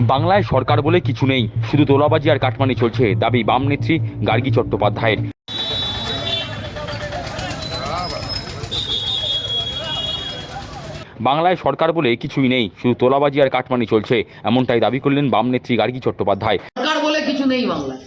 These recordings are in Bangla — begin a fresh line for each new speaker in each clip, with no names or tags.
বাংলায় সরকার বলে কিছু নেই। শুধু তোলাবাজি আর কাটমানি চলছে, দাবি বাম নেত্রী গার্গী চট্টোপাধ্যায়ের। বাংলায় সরকার বলে কিছুই নেই, শুধু তোলাবাজি আর কাটমানি চলছে, এমনটাই দাবি করলেন বাম নেত্রী গার্গী চট্টোপাধ্যায়।
সরকার বলে কিছু নেই বাংলায়।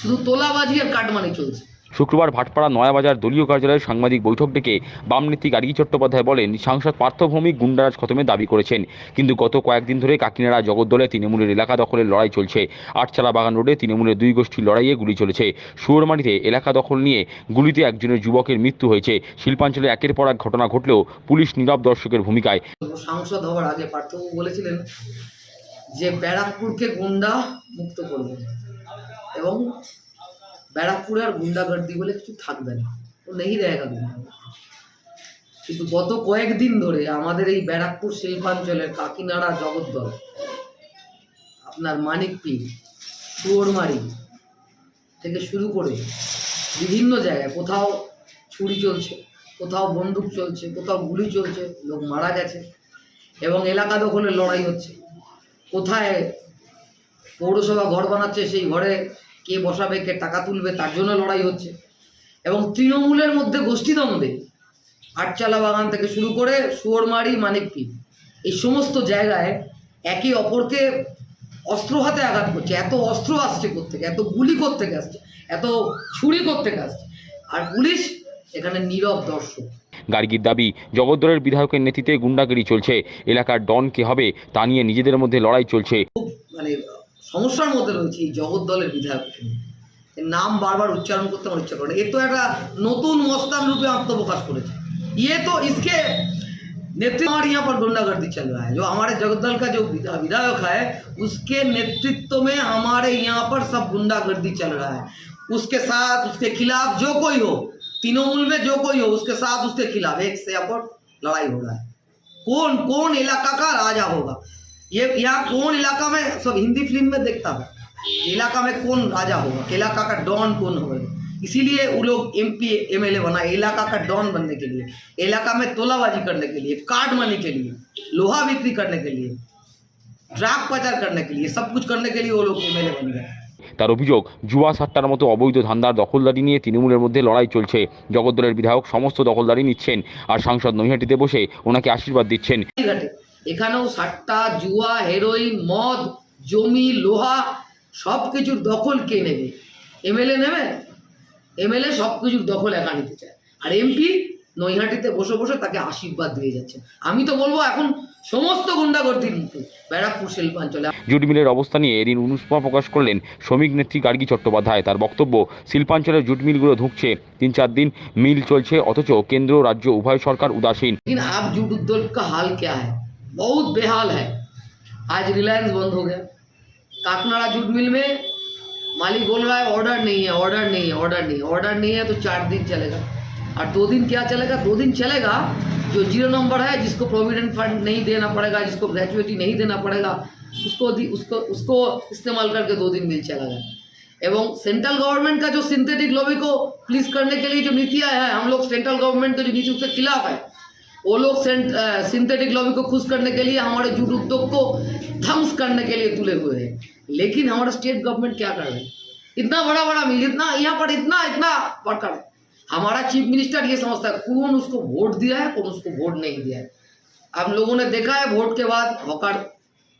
শুধু তোলাবাজি আর কাটমানি চলছে।
শুক্রবার ভাটপাড়া নয়াবাজার দলীয় কার্যালয়ে সাংবাদিক বৈঠক ডেকে বাম নেত্রী গার্গী চট্টোপাধ্যায় বলেন, সাংসদ পার্থভৌমিক গুন্ডারাজ খতমে দাবি করেছেন, কিন্তু গত কয়েকদিন ধরে কাকিনাড়া জগদ্দলে তৃণমূলের এলাকা দখলের লড়াই চলছে। আটচালা বাগান রোডে তৃণমূলের দুই গোষ্ঠীর লড়াইয়ে গুলি চলেছে। সুয়রমারিতে এলাকা দখল নিয়ে গুলিতে একজনের যুবকের মৃত্যু হয়েছে। শিল্পাঞ্চলে একের পর এক ঘটনা ঘটলেও পুলিশ নীরব দর্শকের ভূমিকায়।
সাংসদ হওয়ার আগে পার্থবাবু বলেছিলেন যে ব্যারাকপুরকে গুন্ডা মুক্ত করবে এবং ব্যারাকপুর আর গুন্ডাগার্দি বলে কিছু থাকবে না। ও নেই দেখা কিন্তু গত কয়েকদিন ধরে আমাদের এই ব্যারাকপুর শিল্পাঞ্চলের কাকিনাড়া জগদ্দল আপনার মানিকপি শুয়োরমারি থেকে শুরু করে বিভিন্ন জায়গায় কোথাও ছুরি চলছে, কোথাও বন্দুক চলছে, কোথাও গুলি চলছে, লোক মারা গেছে এবং এলাকা দখলের লড়াই হচ্ছে। কোথায় পৌরসভা ঘর বানাচ্ছে সেই ঘরে কে বসাবে কে টাকা তুলবে তার জন্য লড়াই হচ্ছে। এবং তৃণমূলের মধ্যে গোষ্ঠীদ্বন্দ্বে আটচালা বাগান থেকে শুরু করে শুয়োরমারি মানিকপি এই সমস্ত জায়গায় একে অপরকে অস্ত্র হাতে আঘাত করছে। এত অস্ত্র আসছে কোত্থেকে? এত গুলি কোত্থেকে আসছে? এত ছুরি কোত্থেকে আসছে? আর পুলিশ এখানে নীরব দর্শক।
গার্গীর দাবি জগদ্দলের বিধায়কের নেতৃত্বে গুন্ডাগিরি চলছে। এলাকার ডন কে হবে তা নিয়ে নিজেদের মধ্যে লড়াই চলছে।
মানে সমস্যার মধ্যে রয়েছে এই জগদ্দলের বিধায়ককে নিয়ে। এর নাম বারবার উচ্চারণ করতে আমার ইচ্ছা করে না। এ তো একটা নতুন মস্তান রূপে আত্মপ্রকাশ করেছে ये तो इसके नेतृत्व हमारे यहाँ पर गुंडागर्दी चल रहा है जो हमारे जगदल का जो विधा- विधायक है उसके नेतृत्व में हमारे यहाँ पर सब गुंडागर्दी चल रहा है उसके साथ उसके खिलाफ जो कोई हो तृणमूल में जो कोई हो उसके साथ उसके खिलाफ एक से अपर लड़ाई हो रहा है कौन कौन इलाका का राजा होगा ये यहाँ कौन इलाका में सब हिंदी फिल्म में देखता है इलाका में कौन राजा होगा इलाका का डॉन कौन होगा इसीलिए वो लोग M P M L A बना इलाका का डॉन बनने के लिए इलाका में तोलाबाजी करने के लिए कार्ड मनी के लिए लोहा बिक्री करने के लिए ड्राग प्रचार करने के लिए सब कुछ करने के लिए वो लोग एम एल ए बन गए
তার অভিযোগ জুয়া সাট্টার মতো অবৈধ ধান্দার দখলদারি নিয়ে তৃণমূলের মধ্যে লড়াই চলছে জগদ্দলের বিধায়ক সমস্ত দখলদারি নিচ্ছেন আর সাংসদ নৈহাটিতে বসে ওনাকে আশীর্বাদ দিচ্ছেন
ঘাটে এখানেও সাট্টা জুয়া হেরোইন মদ জমি লোহা সব কিছুর দখল কে নেবে? এমএলএ নেবে? এমএলএ সব কিছুর দখল একা নিতে চায়। আর এমপি নৈহাটিতে বসে বসে তাকে আশীর্বাদ দিয়ে যাচ্ছে। আমি তো বলব এখন সমস্ত গুন্ডাগর্দির মুখে ব্যারাকপুর শিল্পাঞ্চলে
জুট মিলের অবস্থা নিয়ে এদিন অনুষ্পা প্রকাশ করলেন শ্রমিক নেত্রী গার্গী চট্টোপাধ্যায়। তার বক্তব্য শিল্পাঞ্চলের জুট মিলগুলো ধুঁকছে। তিন চার দিন মিল চলছে অথচ কেন্দ্র রাজ্য উভয় সরকার উদাসীন।
আপ জুট উদ্যোগ হাল কে হয় बहुत बेहाल है। आज रिलायंस बंद हो गया। काकनाड़ा जूट मिल में मालिक बोल रहा है ऑर्डर नहीं है ऑर्डर नहीं है ऑर्डर नहीं है ऑर्डर नहीं है तो चार दिन चलेगा। और दो दिन क्या चलेगा? दो दिन चलेगा जो ज़ीरो नंबर है, जिसको प्रोविडेंट फंड नहीं देना पड़ेगा, जिसको ग्रेजुएटी नहीं देना पड़ेगा, उसको उसको उसको इस्तेमाल करके दो दिन मिल चला गया एवं सेंट्रल गवर्नमेंट का जो सिंथेटिक लॉबी को प्लीज़ करने के लिए जो नीति आया है, हम लोग सेंट्रल गवर्नमेंट के जो नीति उसके खिलाफ है वो लोग सिंथेटिक लॉबी को खुश करने के लिए, हमारे जूट उद्योग को ध्वंस करने के लिए तुले हुए हैं। लेकिन हमारा स्टेट गवर्नमेंट क्या कर रहे हैं? इतना बड़ा बड़ा मिल इतना, यहाँ पर इतना इतना है हमारा चीफ मिनिस्टर ये समझता है, कौन उसको वोट दिया है, कौन उसको वोट नहीं दिया है? हम लोगों ने देखा है वोट के बाद होकर,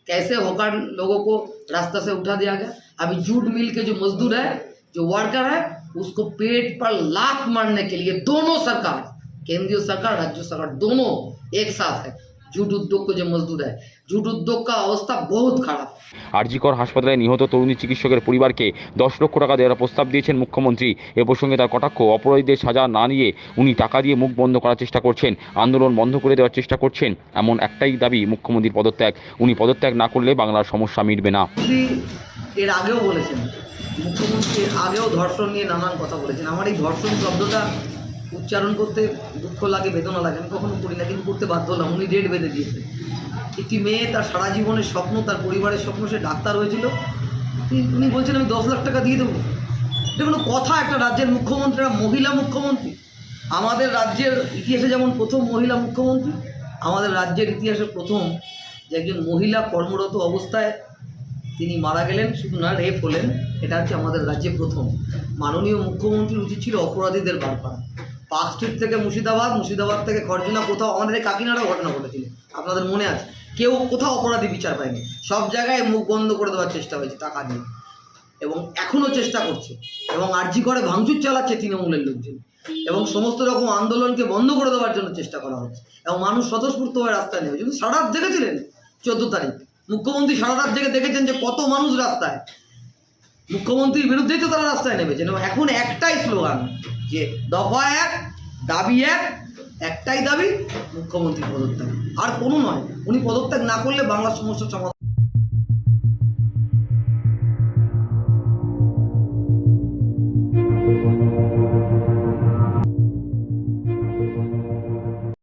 कैसे होकर लोगों को रास्ता से उठा दिया गया। अभी जूट मिल के जो मजदूर है, जो वर्कर है, उसको पेट पर लात मारने के लिए दोनों सरकार केंद्रीय सरकार राज्य सरकार दोनों एक साथ है जूट उद्योग को जो मजदूर है जूट उद्योग का अवस्था बहुत खराब है
আরজিকর হাসপাতালে নিহত তরুণী চিকিৎসকের পরিবারকে দশ লক্ষ টাকা দেওয়ার প্রস্তাব দিয়েছেন মুখ্যমন্ত্রী এ প্রসঙ্গে তার কটাক্ষ অপরাধীদের সাজা না নিয়ে উনি টাকা দিয়ে মুখ বন্ধ করার চেষ্টা করছেন আন্দোলন বন্ধ করে দেওয়ার চেষ্টা করছেন এমন একটাই দাবি মুখ্যমন্ত্রীর পদত্যাগ উনি পদত্যাগ না করলে বাংলার সমস্যা মিটবে না
মুখ্যমন্ত্রী এর আগেও বলেছেন মুখ্যমন্ত্রী এর আগেও ধর্ষণ নিয়ে নানান কথা বলেছেন আমার এই ধর্ষণ শব্দটা উচ্চারণ করতে দুঃখ লাগে, বেদনা লাগে। আমি কখনো করি না, কিন্তু করতে বাধ্য হলাম। উনি ডেট বেঁধে দিয়েছেন একটি মেয়ে তার সারা জীবনের স্বপ্ন, তার পরিবারের স্বপ্ন, সে ডাক্তার হয়েছিল। উনি বলছেন, আমি দশ লাখ টাকা দিয়ে দেবো। এটা কোনো কথা, একটা রাজ্যের মুখ্যমন্ত্রী, একটা মহিলা মুখ্যমন্ত্রী। আমাদের রাজ্যের ইতিহাসে যেমন প্রথম মহিলা মুখ্যমন্ত্রী, আমাদের রাজ্যের ইতিহাসে প্রথম যে একজন মহিলা কর্মরত অবস্থায় তিনি মারা গেলেন, শুধু না, রেপ হলেন। এটা হচ্ছে আমাদের রাজ্যে প্রথম। মাননীয় মুখ্যমন্ত্রীর উচিত ছিল অপরাধীদের বার করা পার্ক স্ট্রিট থেকে মুর্শিদাবাদ মুর্শিদাবাদ থেকে খরজনা কোথাও আমাদের এই কাকিনাড়া ঘটনা ঘটেছিল, আপনাদের মনে আছে? কেউ কোথাও অপরাধী বিচার পায়নি, সব জায়গায় মুখ বন্ধ করে দেওয়ার চেষ্টা হয়েছে টাকা দিয়ে এবং এখনও চেষ্টা করছে এবং আর্জি করে ভাঙচুর চালাচ্ছে তৃণমূলের লোকজন এবং সমস্ত রকম আন্দোলনকে বন্ধ করে দেওয়ার জন্য চেষ্টা করা হচ্ছে এবং মানুষ স্বতঃস্ফূর্ত হয়ে রাস্তায় নেমে কিন্তু সারা রাত জেগেছিলেন চোদ্দ তারিখ। মুখ্যমন্ত্রী সারা রাত জেগে দেখেছেন যে কত মানুষ রাস্তায়। মুখ্যমন্ত্রীর বিরুদ্ধেই তো তারা রাস্তায় নেমেছেন এবং এখন একটাই স্লোগান যে দফা এক, দাবি এক, একটাই দাবি মুখ্যমন্ত্রী পদত্যাগ। আর কোনো নয়, উনি পদত্যাগ না করলে বাংলার সমস্যার সমাধান